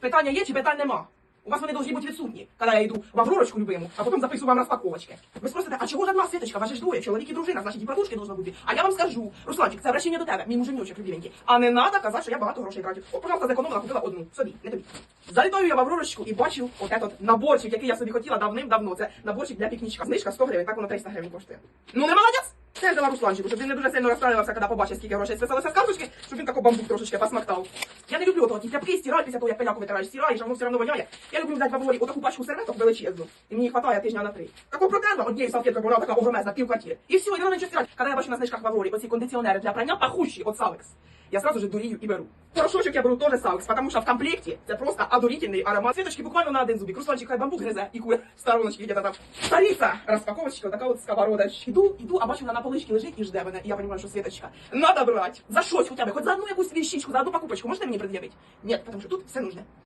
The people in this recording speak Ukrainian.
Питання є чи питань нема? У вас вони повинні бути відсутні, коли я йду в Авророчку любиму, а потім записую вам розпаковочки. Ви спросите, а чого ж одна світочка? Вас же ж двоє, чоловік і дружина, значить і продушки должно бути. А я вам скажу, Русланчик, це обращення до тебе, мій муженючок любименький. А не надо казати, що я багато грошей тратю. О, пожалуйста, зекономила, купила одну, собі, не тобі. Залітаю я в Авророчку і бачу от этот наборчик, який я собі хотіла давним-давно. Це наборчик для пікнічка. Знижка 100 гривень, так воно 300 гривень коштує. Ну не молодець? Це я взяла Русланчику, щоб він не дуже сильно розстраювався, коли побачив, скільки грошей списалося з карточки, щоб він тако бамбук трошечки посмактав. Я не люблю ті тряпки стирати після того, як пиляку витираєш, стираєш, а воно все одно воняє. Я люблю взяти бабулі отаку пачку серветок величезну, і мені хватає тижня на три. Таку протерла однією салфеткою, вона така огромезна, пів квартири. І все, і не нічого стирати. Коли я бачу на знижках в Аврорі оці кондиціонери для прання пахущі от Салекс. Я сразу же дурію і беру. Порошочок я беру теж саукс, потому що в комплекті це просто одурительний аромат. Світочки буквально на один зубик. Русланчик хай бамбук гризе і кує стороночки где-то там. Старіця, розпаковочка, така от сковорода. Іду, іду, а бачу, вона на поличці лежить і жде мене. І я розумію, що Світочка, надо брати. За щось хоча б, хоч за одну якусь вещичку, за одну покупочку. Можете мені пред'явити? Ні, тому що тут все нужне.